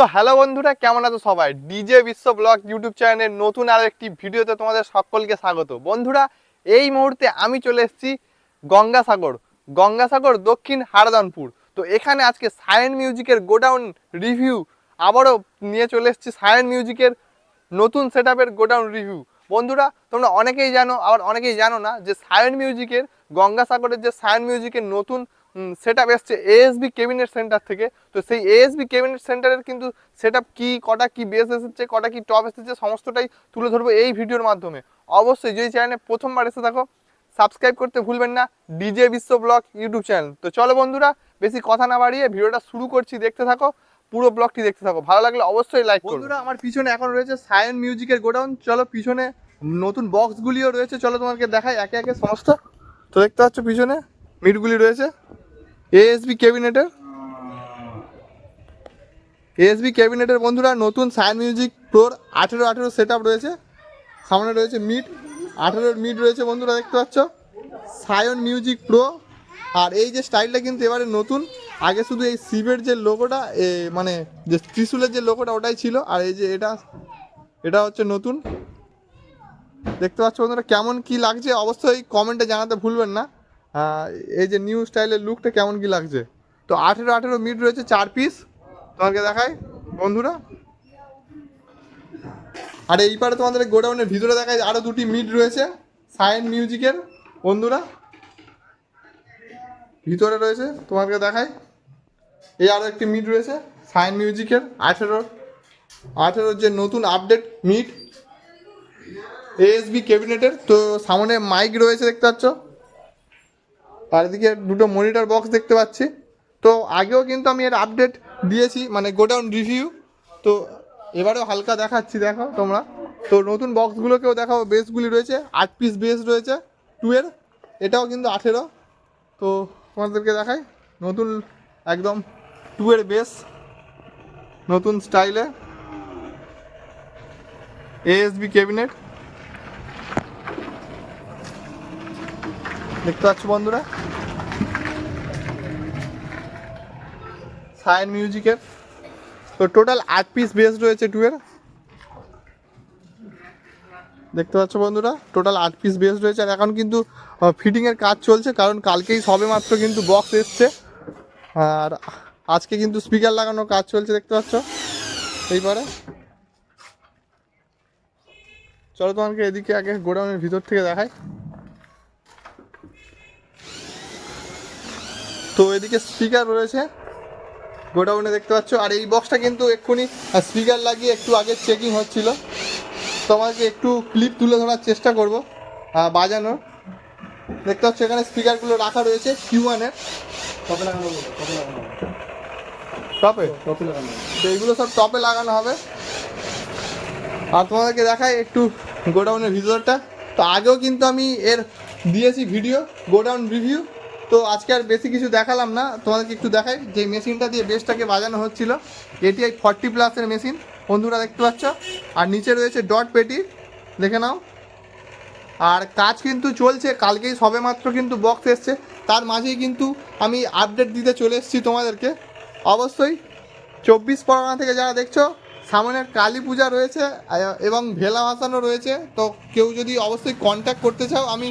So hello বন্ধুরা, কেমন আছো সবাই? ডিজে বিশ্ব ব্লগ ইউটিউব চ্যানেলের নতুন আর একটি ভিডিওতে তোমাদের সকলকে স্বাগত। বন্ধুরা, এই মুহূর্তে আমি চলে এসেছি গঙ্গাসাগর। গঙ্গাসাগর দক্ষিণ হারদানপুর। তো এখানে আজকে সায়েন মিউজিকের গোডাউন রিভিউ আবারও নিয়ে চলে এসেছি সায়েন মিউজিকের নতুন সেট গোডাউন রিভিউ বন্ধুরা, তোমরা অনেকেই জানো, আবার অনেকেই জানো না যে সায়েন মিউজিকের গঙ্গাসাগরের যে সায়েন মিউজিকের নতুন সেট আপ এসছে এএসবি কেবিনেট সেন্টার থেকে। তো সেই এএসবি কেবিনেট সেন্টারের কিন্তু সেট আপ কী, কটা কী বেস এসেছে, কটা কী টপ এসেছে, সমস্তটাই তুলে ধরবো এই ভিডিওর মাধ্যমে। অবশ্যই যদি চ্যানেলে প্রথমবার এসে থাকো সাবস্ক্রাইব করতে ভুলবেন না ডিজে বিশ্ব ব্লগ ইউটিউব চ্যানেল তো চলো বন্ধুরা, বেশি কথা না বাড়িয়ে ভিডিওটা শুরু করছি, দেখতে থাকো, পুরো ব্লগটি দেখতে থাকো। ভালো লাগলে অবশ্যই লাইক বন্ধুরা, আমার পিছনে এখন রয়েছে সায়েন্স মিউজিকের গোডাউন। চলো পিছনে নতুন বক্সগুলিও রয়েছে, চলো তোমাকে দেখাই একে একে সমস্ত। তো দেখতে পাচ্ছ পিছনে মিটগুলি রয়েছে। এএসবি ক্যাবিনেটের এএসবি ক্যাবিনেটের বন্ধুরা, নতুন সায়ন মিউজিক প্রোর আঠেরো আঠেরো সেট রয়েছে। সামনে রয়েছে মিট আঠেরোর মিট রয়েছে বন্ধুরা, দেখতে পাচ্ছ? সায়ন মিউজিক প্রো আর এই যে স্টাইলটা কিন্তু এবারে নতুন। আগে শুধু এই সিবের যে লোগোটা মানে যে ত্রিশুলের যে লোগোটা ওটাই ছিল। আর এই যে এটা এটা হচ্ছে নতুন। দেখতে পাচ্ছ বন্ধুরা, কেমন কি লাগছে? অবশ্যই কমেন্টে জানাতে ভুলবেন না। এই যে নিউ স্টাইলের লুকটা কেমন কি লাগছে? তো আঠেরো আঠেরো মিট রয়েছে, চার পিস তোমাকে দেখাই, বন্ধুরা। আর এই পারে তোমাদের গোডাউনের ভিতরে দেখায় আরও দুটি মিট রয়েছে সায়েন মিউজিকের বন্ধুরা। ভিতরে রয়েছে তোমাকে দেখাই। এই আরও একটি মিট রয়েছে সায়েন মিউজিকের আঠেরোর আঠেরোর যে নতুন আপডেট মিট এএসবি ক্যাবিনেটের তো সামনে মাইক রয়েছে, দেখতে পাচ্ছ। আর এদিকে দুটো মনিটর বক্স দেখতে পাচ্ছি। তো আগেও কিন্তু আমি এর আপডেট দিয়েছি মানে গোডাউন রিভিউ তো এবারেও হালকা দেখাচ্ছি দেখো তোমরা। তো নতুন বক্সগুলোকেও দেখাও বেসগুলি রয়েছে, আট পিস বেস রয়েছে টুয়ের এটাও কিন্তু আঠেরো। তো তোমাদেরকে দেখাই, নতুন একদম টুয়ের বেস নতুন স্টাইলে এএসবি ক্যাবিনেট দেখতে পাচ্ছ বন্ধুরা? সায়েন মিউজিকের তো টোটাল আট পিস বেস রয়েছে টুয়ের দেখতে পাচ্ছ বন্ধুরা? টোটাল আট পিস বেস রয়েছে। আর এখন কিন্তু ফিটিংয়ের কাজ চলছে, কারণ কালকেই সবে মাত্র কিন্তু বক্স এসছে। আর আজকে কিন্তু স্পিকার লাগানোর কাজ চলছে, দেখতে পাচ্ছ? এইবারে। চলো তোমাকে এদিকে আগে গোডাউনের ভিতর থেকে দেখায় তো এদিকে স্পিকার রয়েছে। গোডাউনে দেখতে পাচ্ছ। আর এই বক্সটা কিন্তু এক্ষুনি স্পিকার লাগিয়ে একটু আগে চেকিং হচ্ছিল। তোমাকে একটু ক্লিপ তুলে ধরার চেষ্টা করব বাজানোর। দেখতে পাচ্ছ এখানে স্পিকারগুলো রাখা রয়েছে কিউ ওয়ানের টপে লাগানো টপে লাগানো হবে। টপে টপে লাগানো তো এইগুলো সব টপে লাগানো হবে। আর তোমাদেরকে দেখাই একটু গোডাউনের ভিতরটা। তো আগেও কিন্তু আমি এর দিয়েছি ভিডিও গোডাউন রিভিউ তো আজকে আর বেশি কিছু দেখালাম না। তোমাদেরকে একটু দেখাই, যে মেশিনটা দিয়ে বেসটাকে বাজানো হচ্ছিল। এটি এই ফর্টি প্লাসের মেশিন, বন্ধুরা দেখতে পাচ্ছ? আর নিচে রয়েছে ডট পেটি, দেখে নাও। আর কাজ কিন্তু চলছে, কালকেই সবে মাত্র কিন্তু বক্স এসছে। তার মাঝেই কিন্তু আমি আপডেট দিতে চলে এসেছি তোমাদেরকে। অবশ্যই চব্বিশ পরগনা থেকে যারা দেখছ, সামনের কালী পূজা রয়েছে এবং ভেলা ভাসানো রয়েছে। তো কেউ যদি অবশ্যই কন্ট্যাক্ট করতে চাও, আমি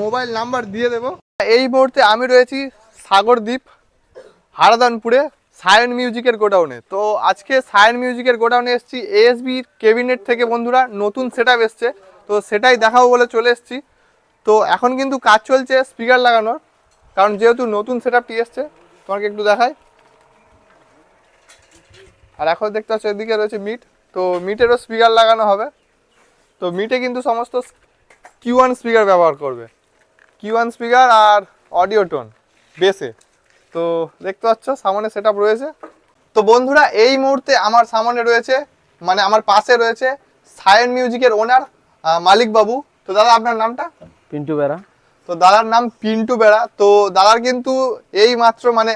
মোবাইল নাম্বার দিয়ে দেবো। এই মুহূর্তে আমি রয়েছি সাগরদ্বীপ, হারাদানপুরে সায়ন মিউজিকের গোডাউনে। তো আজকে সায়ন মিউজিকের গোডাউনে এসেছি এএসবি কেবিনেট থেকে বন্ধুরা নতুন সেট আপ এসছে। তো সেটাই দেখাবো বলে চলে এসেছি। তো এখন কিন্তু কাজ চলছে স্পিকার লাগানোর, কারণ যেহেতু নতুন সেট আপটি এসছে, তোমাকে একটু দেখাই। আর এখন দেখতে পাচ্ছ, এদিকে রয়েছে মিট তো মিটেরও স্পিকার লাগানো হবে। তো মিটে কিন্তু সমস্ত কিউ ওয়ান স্পিকার ব্যবহার করবে। কিউ ওয়ান স্পিকার আর অডিও টোন বেসে তো দেখতে পাচ্ছ সামনে সেট রয়েছে। তো বন্ধুরা এই মুহূর্তে আমার সামনে রয়েছে মানে আমার পাশে রয়েছে সায়ন মিউজিকের ওনার মালিক বাবু। তো দাদা আপনার নামটা? পিন্টু বেড়া। তো দাদার নাম পিন্টু বেড়া। তো দাদার কিন্তু এই মাত্র মানে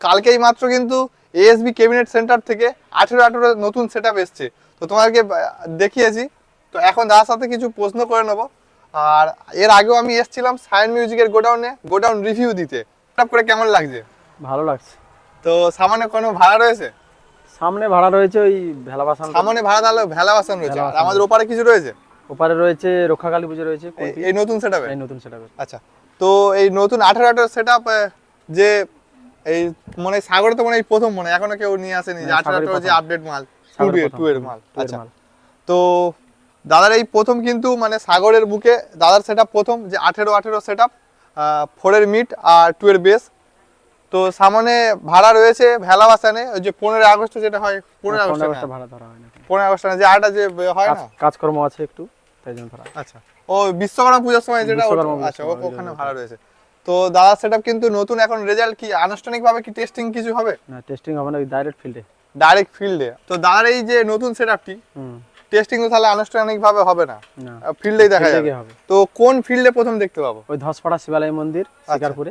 কালকেই মাত্র কিন্তু এএসবি ক্যাবিনেট সেন্টার থেকে আঠেরো আঠেরো নতুন সেট আপ এসছে। তো তোমাদেরকে দেখিয়েছি। তো এখন দাদার সাথে কিছু প্রশ্ন করে নেব। আর এর আগেও আমি এসেছিলাম সায়েন্স মিউজিকের গোডাউনে গোডাউন রিভিউ দিতে। সেট করে কেমন লাগছে? ভালো লাগছে। তো সামনে কোনো ভাড়া রয়েছে? সামনে ভাড়া রয়েছে ওই ভেলা বাসান সামনে ভাড়া তাহলে ভেলা বাসান রয়েছে। আর আমাদের ওপারে কিছু রয়েছে? ওপারে রয়েছে রক্ষাকালী পুজো রয়েছে এই- নতুন সেটআপে এই নতুন সেটা আচ্ছা। তো এই নতুন আঠারো আঠারো সেট যে এই মানে সাগরে তো মানে এই প্রথম মনে হয়, এখনও কেউ নিয়ে আসেনি যে আঠারো যে আপডেট মাল। টু এর মাল। আচ্ছা। তো দাদার এই প্রথম কিন্তু মানে সাগরের বুকে দাদার সেট প্রথম যে আঠেরো আঠেরো সেট আপ ফোরের মিট আর টু এর বেস তো সামনে ভাড়া রয়েছে ভেলা বাসানে ওই যে পনেরোই আগস্ট যেটা হয় পনেরোই আগস্ট পনেরো ভাড়া ধরা হয় না। পনেরোই আগস্ট যে আটা যে হয় না? কাজকর্ম আছে একটু তাই জন্য ধরা আচ্ছা। ও বিশ্বকর্মা পূজার সময় যেটা আচ্ছা ওখানে ভাড়া রয়েছে। তো দাদার সেটআপ কিন্তু নতুন এখন রেজাল্ট কি? আনুষ্ঠানিকভাবে কি টেস্টিং কিছু হবে? না টেস্টিং হবে না ডাইরেক্ট ফিল্ডে ডাইরেক্ট ফিল্ডে তো দাদার এই যে নতুন সেটআপটি টেস্টিং তো তাহলে আনুষ্ঠানিক ভাবে হবে না। ফিল্ডেই দেখা যাবে। তো কোন ফিল্ডে প্রথম দেখতে পাবো? ওই ধসপাড়া শিবালয় মন্দির শিকারপুরে।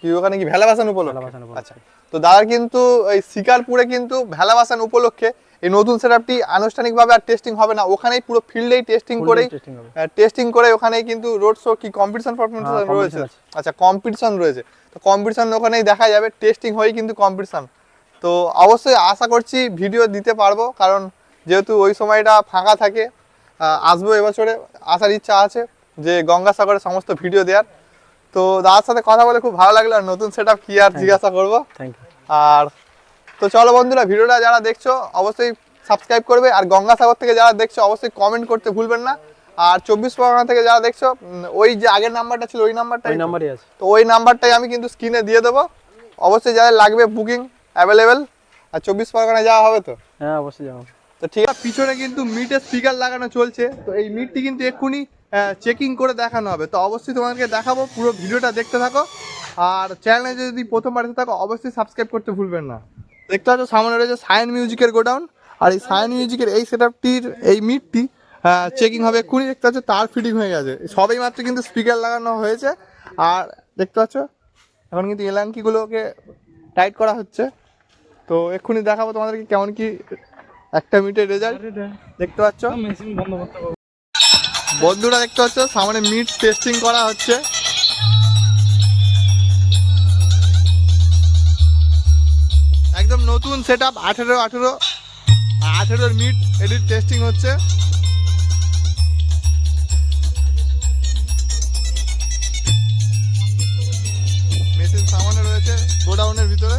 কি ওখানে কি উপলক্ষে? ভেলাবাসান উপলক্ষে। আচ্ছা। তো দাদার কিন্তু এই শিকারপুরে কিন্তু ভেলাবাসান উপলক্ষে এই নতুন সেটআপটি আনুষ্ঠানিকভাবে আর টেস্টিং হবে না। ওখানেই পুরো ফিল্ডেই টেস্টিং করেই টেস্টিং করে ওখানে কিন্তু রোড শো কি কম্পিটিশন পারফরমেন্স হ্যাঁ, রয়েছে? আচ্ছা কম্পিটিশন রয়েছে। তো কম্পিটিশন ওখানেই দেখা যাবে। টেস্টিং হয়েই কিন্তু কম্পিটিশন তো অবশ্যই আশা করছি ভিডিও দিতে পারব। কারণ যেহেতু ওই সময়টা ফাঁকা থাকে আসব এবছরে আসার ইচ্ছা আছে যে গঙ্গাসাগরের সমস্ত ভিডিও দেওয়ার। তো দাদার সাথে কথা বলে খুব ভালো লাগল আর নতুন সেট কি আর জিজ্ঞাসা করব। থ্যাংক ইউ আর তো চলো বন্ধুরা ভিডিওটা যারা দেখছ অবশ্যই সাবস্ক্রাইব করবে আর গঙ্গাসাগর থেকে যারা দেখছ অবশ্যই কমেন্ট করতে ভুলবেন না। আর চব্বিশ পরগনা থেকে যারা দেখছ ওই যে আগের নাম্বারটা ছিল ওই তো? নাম্বারই আছে। তো ওই নাম্বারটাই আমি কিন্তু স্ক্রিনে দিয়ে দেবো। অবশ্যই যাদের লাগবে বুকিং অ্যাভেলেবেল আর চব্বিশ পরগনায় যাওয়া হবে তো? হ্যাঁ অবশ্যই যাব তো পিছনে কিন্তু মিটের স্পিকার লাগানো চলছে। তো এই মিটটি কিন্তু এক্ষুনি চেকিং করে দেখানো হবে। তো অবশ্যই তোমাদেরকে দেখাবো, পুরো ভিডিওটা দেখতে থাকো। আর চ্যানেলে যদি প্রথমবার এসে থাকো, অবশ্যই সাবস্ক্রাইব করতে ভুলবেন না। দেখতে পাচ্ছ, সামনে রয়েছে সায়েন মিউজিকের গোডাউন আর এই সায়েন মিউজিকের এই সেটআপটির এই মিটটি চেকিং হবে এক্ষুনি। দেখতে পাচ্ছ, তার ফিটিং হয়ে গেছে। সবাই মাত্র কিন্তু স্পিকার লাগানো হয়েছে। আর দেখতে পাচ্ছ, এখন কিন্তু এলাঙ্কিগুলোকে টাইট করা হচ্ছে। তো এক্ষুনি দেখাবো তোমাদেরকে কেমন কি একটা মিটের রেজাল্ট দেখতে পাচ্ছ? বন্ধুরা দেখতে পাচ্ছ, সামনে মিট টেস্টিং করা হচ্ছে। একদম নতুন সেট আপ আঠেরো আঠেরো। আঠেরোর মিট এটির টেস্টিং হচ্ছে। মেশিন সামনে রয়েছে গোডাউনের ভিতরে।